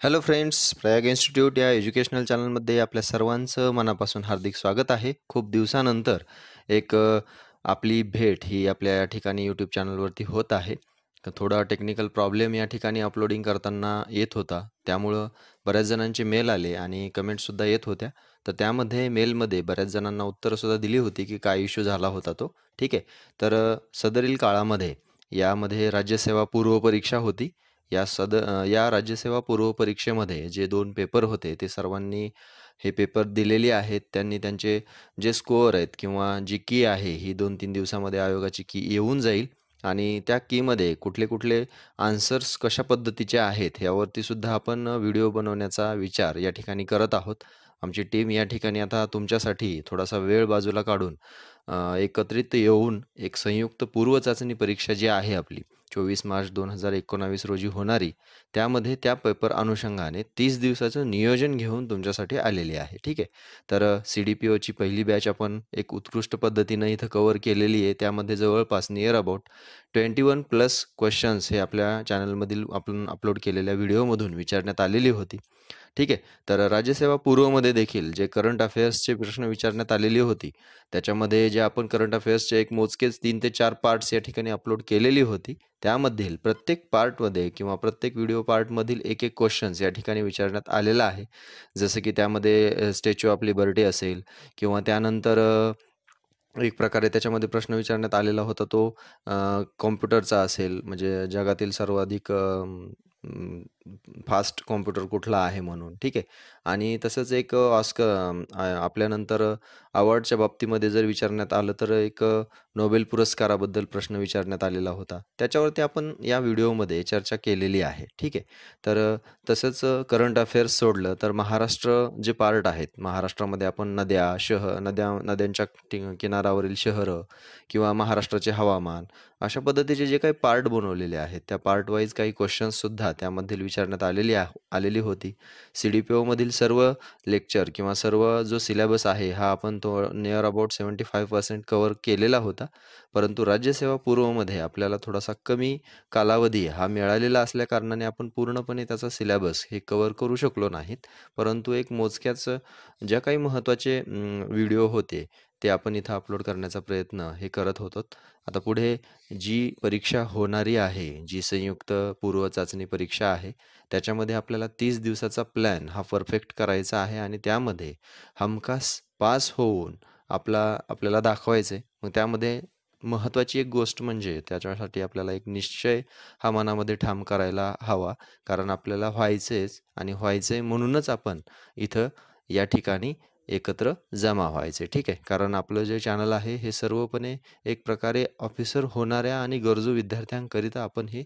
Hello friends Prayag institute या educational चॅनलमध्ये आपल्या सर्वांचं मनापासून हार्दिक स्वागत आहे. खूप दिवसानंतर एक आपली भेट ही आपल्या या ठिकाणी यूट्यूब चॅनलवरती होत आहे. तर थोडा टेक्निकल प्रॉब्लेम या ठिकाणी अपलोडिंग करताना येत होता. त्यामुळं बऱ्याच जणांचे मेल आले आणि कमेंटसुद्धा येत होत्या. तर त्यामध्ये मेलमध्ये बऱ्याच जणांना उत्तरंसुद्धा दिली होती की काय इश्यू झाला होता तो. ठीक आहे. तर सदरील काळामध्ये यामध्ये राज्यसेवा पूर्व परीक्षा होती. या सद या राज्यसेवा पूर्व परीक्षेमध्ये जे दोन पेपर होते ते सर्वांनी हे पेपर दिलेले आहेत. त्यांनी त्यांचे जे स्कोअर आहेत किंवा जी की आहे ही दोन तीन दिवसामध्ये आयोगाची की येऊन जाईल. आणि त्या कीमध्ये कुठले कुठले आन्सर्स कशा पद्धतीचे आहेत यावरती सुद्धा आपण व्हिडिओ बनवण्याचा विचार या ठिकाणी करत आहोत. आमची टीम या ठिकाणी आता तुमच्यासाठी थोडासा वेळ बाजूला काढून एकत्रित येऊन एक संयुक्त पूर्व चाचणी परीक्षा जी आहे आपली चोवीस मार्च दोन हजार एकोणावीस रोजी होणारी त्यामध्ये त्या पेपर अनुषंगाने तीस दिवसाचं नियोजन घेऊन तुमच्यासाठी आलेली आहे. ठीक आहे? तर सी डी पी ओची पहिली बॅच आपण एक उत्कृष्ट पद्धतीनं इथं कवर केलेली आहे. त्यामध्ये जवळपास near about twenty one plus questions हे आपल्या चॅनलमधील आपण अपलोड केलेल्या व्हिडिओमधून विचारण्यात आलेली होती. ठीक आहे. तर राज्यसेवा पूर्वमध्ये देखील जे करंट अफेअर्सचे प्रश्न विचारण्यात आलेली होती त्याच्यामध्ये जे आपण करंट अफेअर्सचे एक मोजकेच तीन ते चार पार्ट्स या ठिकाणी अपलोड केलेली होती त्यामधील प्रत्येक पार्टमध्ये किंवा प्रत्येक व्हिडिओ पार्टमधील एक एक क्वेश्चन्स या ठिकाणी विचारण्यात आलेला आहे. जसं की त्यामध्ये स्टॅच्यू ऑफ लिबर्टी असेल किंवा त्यानंतर एक प्रकारे त्याच्यामध्ये प्रश्न विचारण्यात आलेला होता तो कॉम्प्युटरचा असेल म्हणजे जगातील सर्वाधिक फास्ट कॉम्प्युटर कुठला आहे म्हणून ठीक आहे? आणि तसंच एक ऑस्क आपल्यानंतर अवॉर्डच्या बाबतीमध्ये जर विचारण्यात आलं तर एक नोबेल पुरस्काराबद्दल प्रश्न विचारण्यात आलेला होता. त्याच्यावरती आपण या व्हिडिओमध्ये चर्चा केलेली आहे ठीक आहे? तर तसंच करंट अफेअर्स सोडलं तर महाराष्ट्र जे पार्ट आहेत महाराष्ट्रामध्ये आपण नद्या शहर नद्या नद्यांच्या किनारावरील शहरं किंवा महाराष्ट्राचे हवामान अशा पद्धतीचे जे काही पार्ट बनवलेले आहेत त्या पार्ट वाईज काही क्वेश्चन्ससुद्धा त्यामध्ये विचारण्यात आलेली आलेली होती. सी डी पी ओमधील सर्व लेक्चर किंवा सर्व जो सिलेबस आहे हा आपण तो near about seventy five percent cover केलेला होता. परंतु राज्यसेवा पूर्वमध्ये आपल्याला थोडासा कमी कालावधी हा मिळालेला असल्या कारणाने आपण पूर्णपणे त्याचा सिलेबस हे कवर करू शकलो नाहीत. परंतु एक मोजक्याच ज्या काही महत्त्वाचे व्हिडिओ होते ते आपण इथं अपलोड करण्याचा प्रयत्न हे करत होतो आता पुढे जी परीक्षा होणारी आहे जी संयुक्त पूर्व चाचणी परीक्षा आहे त्याच्यामध्ये आपल्याला तीस दिवसाचा प्लॅन हा परफेक्ट करायचा आहे आणि त्यामध्ये हमखास पास होऊन आपला आपल्याला दाखवायचं आहे मग त्यामध्ये महत्त्वाची एक गोष्ट म्हणजे त्याच्यासाठी आपल्याला एक निश्चय हा मनामध्ये ठाम करायला हवा. कारण आपल्याला व्हायचंच आणि व्हायचंय म्हणूनच आपण इथं या ठिकाणी एकत्र जमा व्हायचे ठीक आहे? कारण आपलं जे चॅनल आहे हे सर्वपणे एक प्रकारे ऑफिसर होणाऱ्या आणि गरजू विद्यार्थ्यांकरिता आपण हे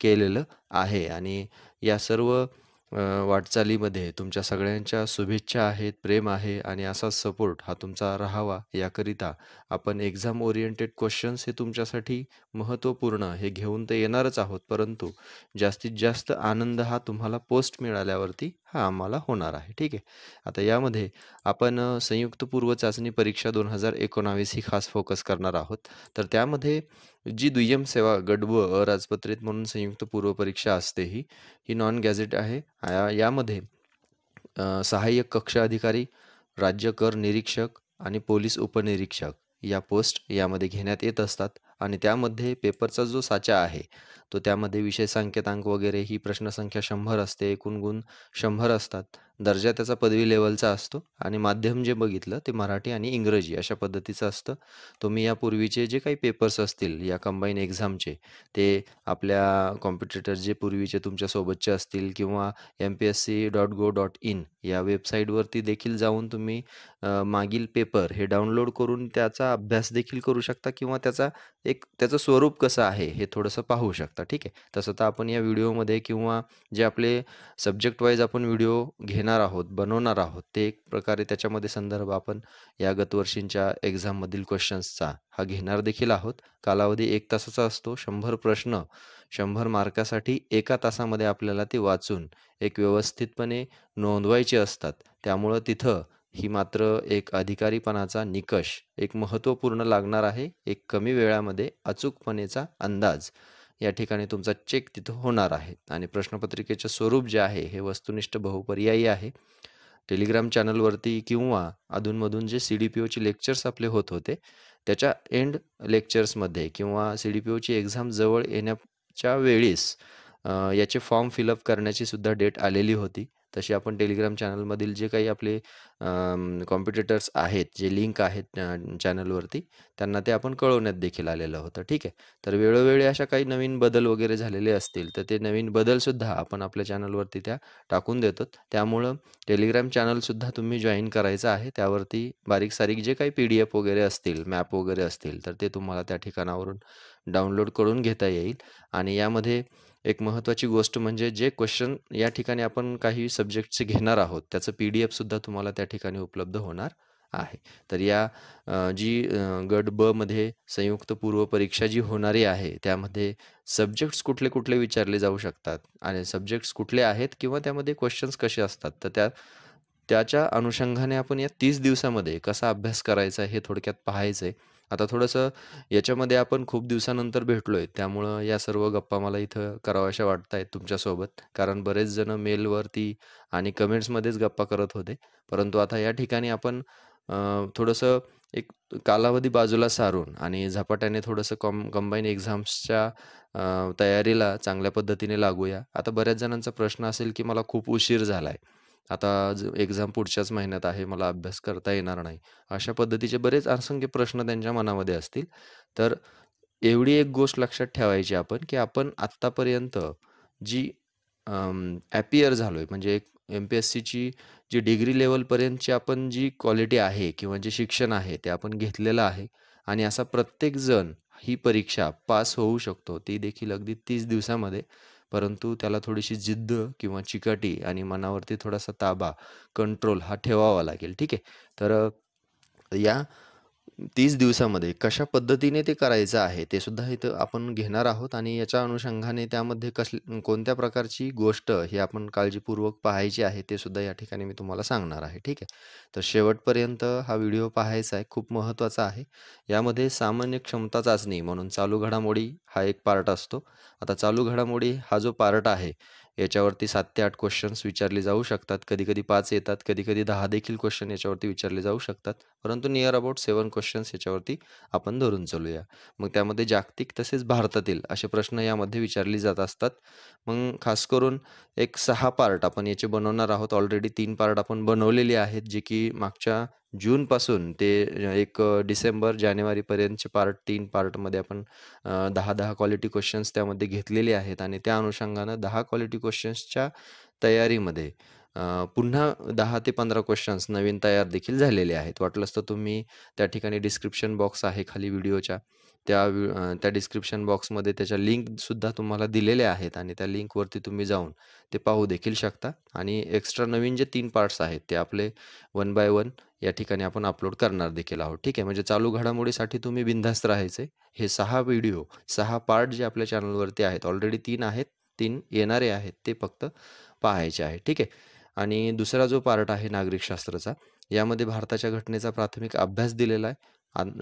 केलेलं आहे. आणि या सर्व वाटचालीमध्ये तुमच्या सगळ्यांच्या शुभेच्छा आहेत प्रेम आहे आणि असाच सपोर्ट हा तुमचा राहावा याकरिता आपण एक्झाम ओरिएंटेड क्वेश्चन्स हे तुमच्यासाठी महत्त्वपूर्ण हे घेऊन तर येणारच आहोत. परंतु जास्तीत जास्त आनंद हा तुम्हाला पोस्ट मिळाल्यावरती हा आम्हाला होणार आहे. ठीक आहे? आता यामध्ये आपण संयुक्त पूर्व चाचणी परीक्षा दोन हजार एकोणावीस ही खास फोकस करणार आहोत. तर त्यामध्ये जी दुय्यम सेवा गट व अराजपत्रित म्हणून संयुक्त पूर्वपरीक्षा असते ही ही नॉन गॅझेट आहे. या यामध्ये सहाय्यक कक्ष अधिकारी राज्य कर निरीक्षक आणि पोलीस उपनिरीक्षक या पोस्ट यामध्ये घेण्यात येत असतात आणि त्यामध्ये पेपरचा जो साचा आहे तो त्यामध्ये विषय संकेतांक वगैरे ही प्रश्नसंख्या शंभर असते एकूण गुण शंभर असतात. दर्जा त्याचा पदवी लेवलचा असतो आणि माध्यम जे बघितलं ते मराठी आणि इंग्रजी अशा पद्धतीचं असतं. तुम्ही यापूर्वीचे जे काही पेपर्स असतील या कंबाईन एक्झामचे ते आपल्या कॉम्पिटिटर जे पूर्वीचे तुमच्यासोबतचे असतील किंवा M P S C dot gov dot in या वेबसाईटवरती देखील जाऊन तुम्ही मागील पेपर हे डाउनलोड करून त्याचा अभ्यास देखील करू शकता किंवा त्याचा एक त्याचं स्वरूप कसं आहे हे थोडंसं पाहू शकता. ठीक आहे. तसं तर आपण या व्हिडिओमध्ये किंवा जे आपले सब्जेक्ट वाईज आपण व्हिडिओ घेणार आहोत बनवणार आहोत ते एक प्रकारे त्याच्यामध्ये संदर्भ आपण या गतवर्षींच्या एक्झाममधील क्वेश्चन्सचा हा घेणार देखील आहोत. कालावधी एक तासाचा असतो. शंभर प्रश्न शंभर मार्कासाठी एका तासामध्ये आपल्याला ते वाचून एक व्यवस्थितपणे नोंदवायचे असतात. त्यामुळं तिथं ही मात्र एक अधिकारीपणाचा निकष एक महत्त्वपूर्ण लागणार आहे. एक कमी वेळामध्ये अचूकपणेचा अंदाज. या ठिकाणी तुमचा चेक तिथं होणार आहे. आणि प्रश्नपत्रिकेचं स्वरूप जे आहे हे वस्तुनिष्ठ बहुपर्यायी आहे. टेलिग्राम चॅनलवरती किंवा अधूनमधून जे सी डी पी ओचे लेक्चर्स आपले होत होते त्याच्या एंड लेक्चर्समध्ये किंवा सी डी पी ओची एक्झाम जवळ येण्याच्या वेळीस याचे फॉर्म फिलअप करण्याची सुद्धा डेट आलेली होती. तशी आपण टेलिग्राम चॅनलमधील जे काही आपले कॉम्पिटिटर्स आहेत जे लिंक आहेत चॅनलवरती त्यांना ते आपण कळवण्यात देखील आलेलं होतं. ठीक आहे? तर वेळोवेळी अशा काही नवीन बदल वगैरे झालेले असतील तर ते नवीन बदलसुद्धा आपण आपल्या चॅनलवरती त्या टाकून देतो. त्यामुळं टेलिग्राम चॅनलसुद्धा तुम्ही जॉईन करायचं आहे. त्यावरती बारीक सारीक जे काही पी डी एफ वगैरे असतील मॅप वगैरे असतील तर ते तुम्हाला त्या ठिकाणावरून डाउनलोड करून घेता येईल. आणि यामध्ये एक महत्त्वाची गोष्ट म्हणजे जे क्वेश्चन या ठिकाणी आपण काही सब्जेक्टचे घेणार आहोत त्याचं पी डी एफसुद्धा तुम्हाला त्या ठिकाणी उपलब्ध होणार आहे. तर या जी गट ब मध्ये संयुक्त पूर्व परीक्षा जी होणारी आहे त्यामध्ये सब्जेक्ट्स कुठले कुठले विचारले जाऊ शकतात आणि सब्जेक्ट्स कुठले आहेत किंवा त्यामध्ये क्वेश्चन्स कसे असतात तर त्या त्याच्या अनुषंगाने आपण या तीस दिवसामध्ये कसा अभ्यास करायचा हे थोडक्यात पाहायचं आहे आता थोडंसं याच्यामध्ये आपण खूप दिवसानंतर भेटलो आहे त्यामुळं या सर्व गप्पा मला इथं कराव्याशा वाटत आहेत तुमच्यासोबत. कारण बरेच जण मेलवरती आणि कमेंट्समध्येच गप्पा करत होते. परंतु आता या ठिकाणी आपण थोडंसं एक कालावधी बाजूला सारून आणि झपाट्याने थोडंसं कॉम कंबाईन एक्झाम्सच्या तयारीला चांगल्या पद्धतीने लागूया. आता बऱ्याच जणांचा प्रश्न असेल की मला खूप उशीर झाला आहे आता एक्झाम पुढच्याच महिन्यात आहे मला अभ्यास करता येणार नाही. अशा पद्धतीचे बरेच असंख्य प्रश्न त्यांच्या मनामध्ये असतील. तर एवढी एक गोष्ट लक्षात ठेवायची आपण की आपण आत्तापर्यंत जी ॲपियर झालो आहे म्हणजे एक एम पी एस सीची जी डिग्री लेवलपर्यंतची आपण जी क्वालिटी आहे किंवा जे शिक्षण आहे ते आपण घेतलेलं आहे आणि असा प्रत्येकजण ही परीक्षा पास होऊ शकतो ती देखील अगदी तीस दिवसामध्ये. परंतु त्याला थोडीशी जिद्द किंवा चिकाटी आणि मनावरती थोडासा ताबा कंट्रोल हा ठेवावा लागेल. ठीक आहे? तर या तीस दिवसामध्ये कशा पद्धतीने ते करायचं आहे ते सुद्धा इथं आपण घेणार आहोत आणि याच्या अनुषंगाने त्यामध्ये कसल कोणत्या प्रकारची गोष्ट ही आपण काळजीपूर्वक पाहायची आहे ते सुद्धा या ठिकाणी मी तुम्हाला सांगणार आहे ठीक आहे? तर शेवटपर्यंत हा व्हिडिओ पाहायचा आहे खूप महत्त्वाचा आहे. यामध्ये सामान्य क्षमता चाचणी म्हणून चालू घडामोडी हा एक पार्ट असतो. आता चालू घडामोडी हा जो पार्ट आहे याच्यावरती सात ते आठ क्वेश्चन्स विचारले जाऊ शकतात. कधी कधी पाच येतात कधी कधी दहा देखील क्वेश्चन याच्यावरती विचारले जाऊ शकतात. परंतु नियर अबाउट सेवन क्वेश्चन्स याच्यावरती आपण धरून चालूया. मग त्यामध्ये जागतिक तसेच भारतातील असे प्रश्न यामध्ये विचारले जात असतात. मग खास करून एक सहा पार्ट आपण याचे बनवणार आहोत. ऑलरेडी तीन पार्ट आपण बनवलेले आहेत जे की मागच्या जूनपासून ते एक डिसेंबर जानेवारीपर्यंतचे पार्ट तीन पार्टमध्ये आपण दहा दहा क्वालिटी क्वेश्चन्स त्यामध्ये घेतलेले आहेत आणि त्या अनुषंगानं दहा क्वालिटी क्वेश्चन्सच्या तयारीमध्ये पुन्हा दहा ते पंधरा क्वेश्चन्स नवीन तयार देखील झालेले आहेत. वाटलंच तर तुम्ही त्या ठिकाणी डिस्क्रिप्शन बॉक्स आहे खाली व्हिडिओच्या. त्या त्या डिस्क्रिप्शन बॉक्समध्ये त्याच्या लिंकसुद्धा तुम्हाला दिलेल्या आहेत आणि त्या लिंकवरती तुम्ही जाऊन ते पाहू देखील शकता. आणि एक्स्ट्रा नवीन जे तीन पार्ट्स आहेत ते आपले वन बाय वन या ठिकाणी आपण अपलोड करणार देखील आहोत. ठीक आहे? म्हणजे चालू घडामोडीसाठी तुम्ही बिनधास्त राहायचे. हे सहा व्हिडिओ सहा पार्ट जे आपल्या चॅनलवरती आहेत ऑलरेडी तीन आहेत तीन येणारे आहेत ते फक्त पाहायचे आहे. ठीक आहे? आणि दुसरा जो पार्ट आहे नागरिकशास्त्राचा यामध्ये भारताच्या घटनेचा प्राथमिक अभ्यास दिलेला आहे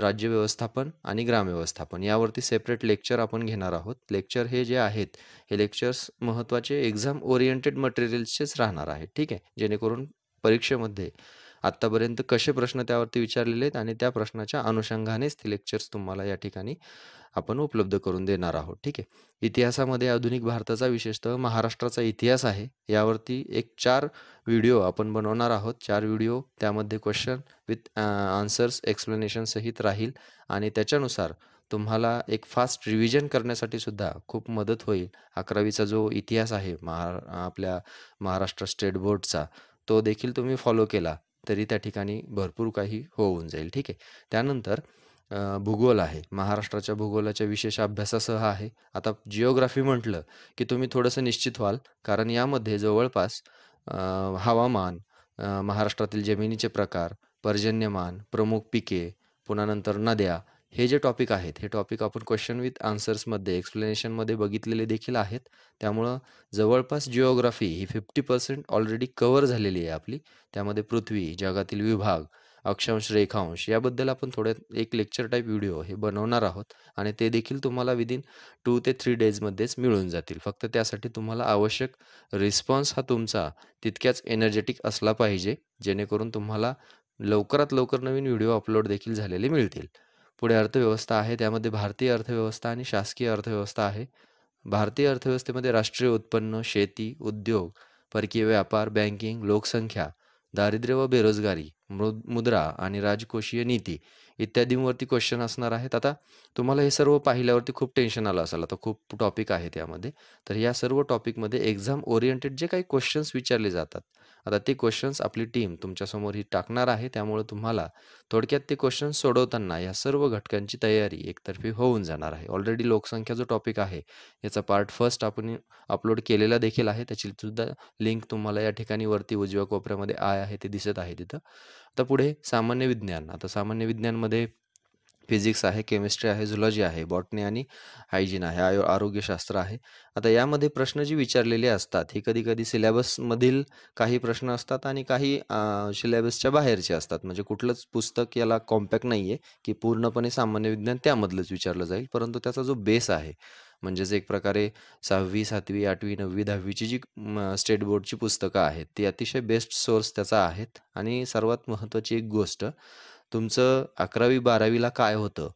राज्य व्यवस्थापन आणि ग्राम व्यवस्थापन. यावरती सेपरेट लेक्चर आपण घेणार आहोत. लेक्चर हे जे आहेत हे लेक्चर्स महत्त्वाचे एक्झाम ओरिएंटेड मटेरियल्सचेच राहणार आहे. ठीक आहे? जेणेकरून परीक्षेमध्ये आत्तापर्यंत कसे प्रश्न त्यावरती विचारलेले आहेत आणि त्या प्रश्नाच्या अनुषंगानेच ते लेक्चर्स तुम्हाला या ठिकाणी आपण उपलब्ध करून देणार आहोत. ठीक आहे? इतिहासामध्ये आधुनिक भारताचा विशेषतः महाराष्ट्राचा इतिहास आहे. यावरती एक चार व्हिडिओ आपण बनवणार आहोत. चार व्हिडिओ त्यामध्ये क्वेश्चन विथ आन्सर्स एक्सप्लेनेशन सहित राहील आणि त्याच्यानुसार तुम्हाला एक फास्ट रिव्हिजन करण्यासाठी सुद्धा खूप मदत होईल. अकरावीचा जो इतिहास आहे महा आपल्या महाराष्ट्र स्टेट बोर्डचा तो देखील तुम्ही फॉलो केला. तरी त्या ठिकाणी भरपूर काही होऊन जाईल. ठीक आहे. त्यानंतर भूगोल आहे. महाराष्ट्राच्या भूगोलाच्या विशेष अभ्यासासह आहे. आता जिओग्राफी म्हटलं की तुम्ही थोडंसं निश्चित व्हाल कारण यामध्ये जवळपास हवामान महाराष्ट्रातील जमिनीचे प्रकार पर्जन्यमान प्रमुख पिके पुन्हा नंतर नद्या हे जे टॉपिक आहेत हे टॉपिक आपण क्वेश्चन विथ आन्सर्समध्ये एक्सप्लेनेशनमध्ये बघितलेले देखील आहेत. त्यामुळं जवळपास जिओग्राफी ही फिफ्टी पर्सेंट ऑलरेडी कवर झालेली आहे आपली. त्यामध्ये पृथ्वी जगातील विभाग अक्षांश रेखांश याबद्दल आपण थोड्यात एक लेक्चर टाईप व्हिडिओ हे बनवणार आहोत. आणि ते देखील तुम्हाला विदिन टू ते थ्री डेजमध्येच मिळून जातील. फक्त त्यासाठी तुम्हाला आवश्यक रिस्पॉन्स हा तुमचा तितक्याच एनर्जेटिक असला पाहिजे जेणेकरून तुम्हाला लवकरात लवकर नवीन व्हिडिओ अपलोड देखील झालेले मिळतील. पुढे अर्थव्यवस्था आहे त्यामध्ये भारतीय अर्थव्यवस्था आणि शासकीय अर्थव्यवस्था आहे. भारतीय अर्थव्यवस्थेमध्ये राष्ट्रीय उत्पन्न शेती उद्योग परकीय व्यापार बँकिंग लोकसंख्या दारिद्र्य व बेरोजगारी मुद्रा आणि राजकोषीय नीती इत्यादींवरती क्वेश्चन असणार आहेत. आता तुम्हाला हे सर्व पाहिल्यावरती खूप टेन्शन आलं असेल. आता खूप टॉपिक आहे त्यामध्ये तर या सर्व टॉपिकमध्ये एक्झाम ओरिएंटेड जे काही क्वेश्चन्स विचारले जातात आता ते क्वेश्चन्स आपली टीम तुमच्यासमोर ही टाकणार आहे. त्यामुळे तुम्हाला थोडक्यात ते क्वेश्चन्स सोडवताना या सर्व घटकांची तयारी एकतर्फी होऊन जाणार आहे. ऑलरेडी लोकसंख्या जो टॉपिक आहे याचा पार्ट फर्स्ट आपण अपलोड केलेला देखील आहे. त्याची सुद्धा लिंक तुम्हाला या ठिकाणी वरती उजव्या कोपऱ्यामध्ये आय आहे ते दिसत आहे तिथं. आता पुढे सामान्य विज्ञान. आता सामान्य विज्ञानमध्ये फिजिक्स आहे केमिस्ट्री आहे झुलॉजी आहे बॉटनी आणि हायजीन आहे आयो आरोग्यशास्त्र आहे. आता यामध्ये प्रश्न जी विचारलेले असतात हे कधी कधी सिलेबसमधील काही प्रश्न असतात आणि काही सिलेबसच्या बाहेरचे असतात. म्हणजे कुठलंच पुस्तक याला कॉम्पॅक्ट नाही आहे की पूर्णपणे सामान्य विज्ञान त्यामधलंच विचारलं जाईल परंतु त्याचा जो बेस आहे म्हणजेच एक प्रकारे सहावी सातवी आठवी नववी दहावीची जी स्टेट बोर्डची पुस्तकं आहेत ती अतिशय बेस्ट सोर्स त्याचा आहेत. आणि सर्वात महत्त्वाची एक गोष्ट तुमचं अकरावी बारावीला काय होतं?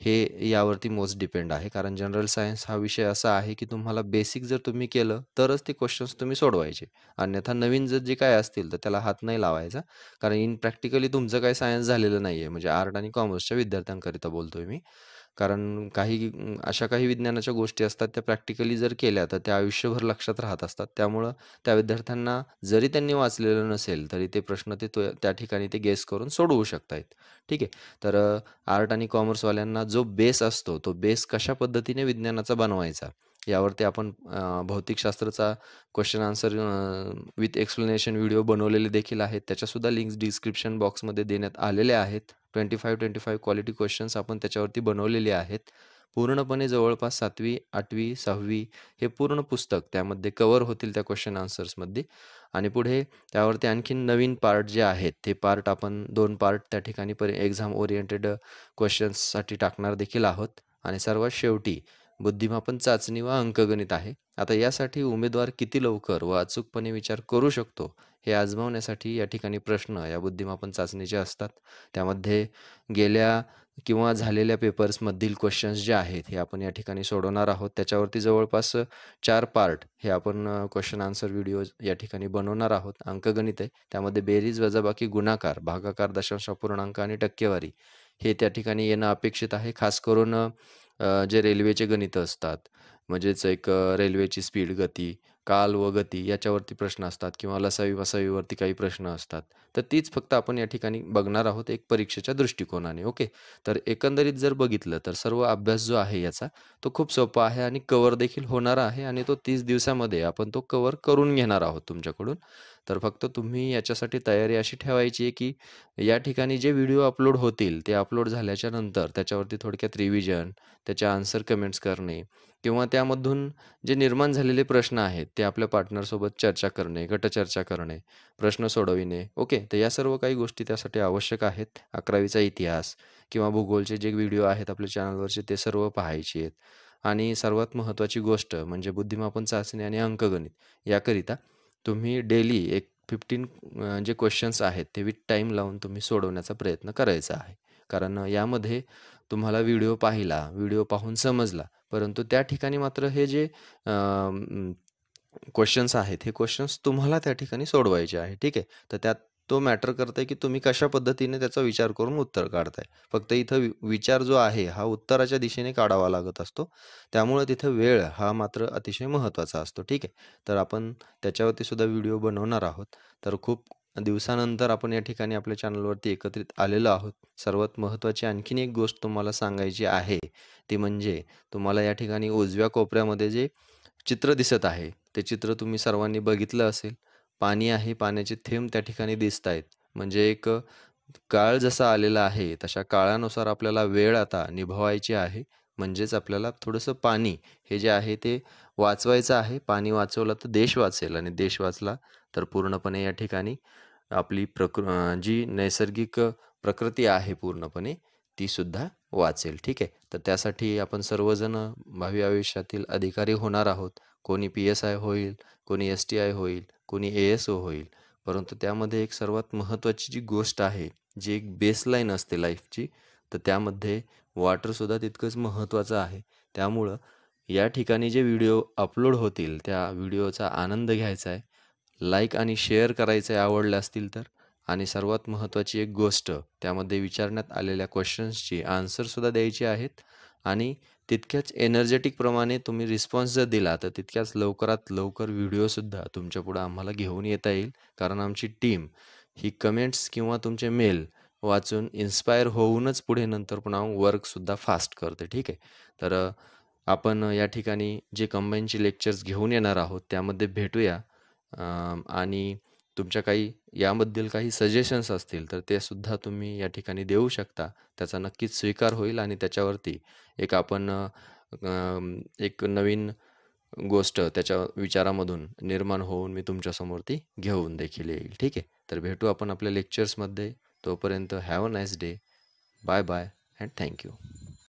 हे यावरती मोस्ट डिपेंड आहे. कारण जनरल सायन्स हा विषय असा आहे की तुम्हाला बेसिक जर तुम्ही केलं तरच ते क्वेश्चन्स तुम्ही सोडवायचे. अन्यथा नवीन जर जे काय असतील तर त्याला हात नाही लावायचा. कारण इन प्रॅक्टिकली तुमचं काय सायन्स झालेलं नाही आहे म्हणजे आर्ट आणि कॉमर्सच्या विद्यार्थ्यांकरिता बोलतोय मी. कारण काही अशा काही विज्ञानाच्या गोष्टी असतात त्या प्रॅक्टिकली जर केल्या तर त्या आयुष्यभर लक्षात राहत असतात. त्यामुळं त्या विद्यार्थ्यांना जरी त्यांनी वाचलेलं नसेल तरी ते प्रश्न ते तो त्या ठिकाणी ते गेस करून सोडवू शकतायत. ठीक आहे? तर आर्ट आणि कॉमर्सवाल्यांना जो बेस असतो तो बेस कशा पद्धतीने विज्ञानाचा बनवायचा? यावरती आपण भौतिकशास्त्राचा question answer with explanation video बनवलेले देखील आहेत. त्याच्यासुद्धा लिंक्स डिस्क्रिप्शन बॉक्समध्ये देण्यात आलेले आहेत. Twenty five twenty five quality questions आपण त्याच्यावरती बनवलेले आहेत. पूर्णपणे जवळपास सातवी आठवी सहावी हे पूर्ण पुस्तक त्यामध्ये कवर होतील त्या क्वेश्चन आन्सर्समध्ये आणि पुढे त्यावरती आणखीन नवीन पार्ट जे आहेत ते पार्ट आपण दोन पार्ट त्या ठिकाणी पर एक्झाम ओरिएंटेड क्वेश्चन्ससाठी टाकणार देखील आहोत. आणि सर्वात शेवटी बुद्धिमापन चाचणी व अंकगणित आहे. आता यासाठी उमेदवार किती लवकर व अचूकपणे विचार करू शकतो हे आजमावण्यासाठी या ठिकाणी प्रश्न या बुद्धिमापन चाचणीचे असतात. त्यामध्ये गेल्या किंवा झालेल्या पेपर्समधील क्वेश्चन्स जे आहेत हे आपण या ठिकाणी सोडवणार आहोत. त्याच्यावरती जवळपास चार पार्ट हे आपण क्वेश्चन आन्सर व्हिडिओ या ठिकाणी बनवणार आहोत. अंकगणित आहे. त्यामध्ये बेरीज वजाबाकी गुणाकार भागाकार दशांश पूर्णांक आणि टक्केवारी हे त्या ठिकाणी येणं अपेक्षित आहे. खास करून जे रेल्वेचे गणित असतात म्हणजेच एक रेल्वेची स्पीड गती काल व गती याच्यावरती प्रश्न असतात किंवा लसावी वसावीवरती काही प्रश्न असतात. तर तीच फक्त आपण या ठिकाणी बघणार आहोत एक परीक्षेच्या दृष्टिकोनाने ओके? तर एकंदरीत जर बघितलं तर सर्व अभ्यास जो आहे याचा तो खूप सोपा आहे आणि कवर देखील होणार आहे आणि तो तीस दिवसामध्ये आपण तो कवर करून घेणार आहोत तुमच्याकडून. तर फक्त तुम्ही याच्यासाठी तयारी अशी ठेवायची आहे की या ठिकाणी जे व्हिडिओ अपलोड होतील ते अपलोड झाल्याच्यानंतर त्याच्यावरती थोडक्यात रिव्हिजन त्याचे आन्सर कमेंट्स करणे किंवा त्यामधून जे निर्माण झालेले प्रश्न आहेत ते आपल्या पार्टनरसोबत चर्चा करणे गटचर्चा करणे प्रश्न सोडविणे. ओके तर या सर्व काही गोष्टी त्यासाठी आवश्यक आहेत. अकरावीचा इतिहास किंवा भूगोलचे जे व्हिडिओ आहेत आपल्या चॅनलवरचे ते सर्व पाहायचे आहेत. आणि सर्वात महत्त्वाची गोष्ट म्हणजे बुद्धिमापन चाचणी आणि अंकगणित याकरिता तुम्ही डेली एक फिफ्टीन जे क्वेश्चन्स आहेत ते विथ टाईम लावून तुम्ही सोडवण्याचा प्रयत्न करायचा आहे. कारण यामध्ये तुम्हाला व्हिडिओ पाहिला व्हिडिओ पाहून समजला. परंतु त्या ठिकाणी मात्र हे जे क्वेश्चन्स आहेत हे क्वेश्चन्स तुम्हाला त्या ठिकाणी सोडवायचे आहे. ठीक आहे? तर त्यात तो मॅटर करत की तुम्ही कशा पद्धतीने त्याचा विचार करून उत्तर काढताय. फक्त इथं विचार जो आहे हा उत्तराच्या दिशेने काढावा लागत असतो. त्यामुळे तिथं वेळ हा मात्र अतिशय महत्त्वाचा असतो. ठीक आहे? तर आपण त्याच्यावरती सुद्धा व्हिडिओ बनवणार आहोत. तर खूप दिवसानंतर आपण या ठिकाणी आपल्या चॅनलवरती एकत्रित आलेलो आहोत. सर्वात महत्त्वाची आणखीन एक गोष्ट तुम्हाला सांगायची आहे. ती म्हणजे तुम्हाला या ठिकाणी उजव्या कोपऱ्यामध्ये जे चित्र दिसत आहे ते चित्र तुम्ही सर्वांनी बघितलं असेल. पाणी आहे पाण्याचे थेंब त्या ठिकाणी दिसत आहेत म्हणजे एक काळ जसा आलेला आहे तशा काळानुसार आपल्याला वेळ आता निभवायची आहे. म्हणजेच आपल्याला थोडंसं पाणी हे जे आहे ते वाचवायचं आहे. पाणी वाचवलं तर देश वाचेल आणि देश वाचला तर पूर्णपणे या ठिकाणी आपली प्रकृ जी नैसर्गिक प्रकृती आहे पूर्णपणे तीसुद्धा वाचेल. ठीक आहे? तर त्यासाठी आपण सर्वजण भावी आयुष्यातील अधिकारी होणार आहोत. कोणी पी एस आय होईल कोणी एस टी आय होईल कोणी ए एस ओ होईल. परंतु त्यामध्ये एक सर्वात महत्त्वाची जी गोष्ट आहे जी एक बेसलाईन असते लाईफची तर त्यामध्ये वाटरसुद्धा तितकंच महत्त्वाचं आहे. त्यामुळं या ठिकाणी जे व्हिडिओ अपलोड होतील त्या व्हिडिओचा आनंद घ्यायचा आहे. लाईक आणि शेअर करायचं आहे आवडले असतील तर. आणि सर्वात महत्त्वाची एक गोष्ट त्यामध्ये विचारण्यात आलेल्या क्वेश्चन्सची आन्सरसुद्धा द्यायची आहेत. आणि तितक्याच एनर्जेटिकप्रमाणे तुम्ही रिस्पॉन्स जर दिला तर तितक्याच लवकरात लवकर व्हिडिओसुद्धा तुमच्यापुढं आम्हाला घेऊन येता येईल. कारण आमची टीम ही कमेंट्स किंवा तुमचे मेल वाचून इन्स्पायर होऊनच पुढे नंतर पुन्हा वर्कसुद्धा फास्ट करते ठीक आहे? तर आपण या ठिकाणी जे कंबाईनचे लेक्चर्स घेऊन येणार आहोत त्यामध्ये भेटूया. आणि तुमच्या काही याबद्दल काही सजेशन्स असतील तर ते सुद्धा तुम्ही या ठिकाणी देऊ शकता. त्याचा नक्कीच स्वीकार होईल आणि त्याच्यावरती एक आपण एक नवीन गोष्ट त्याच्या विचारामधून निर्माण होऊन मी तुमच्यासमोर ती घेऊन देखील येईल. ठीक आहे? तर भेटू आपण आपल्या लेक्चर्समध्ये तोपर्यंत have a nice day bye bye and thank you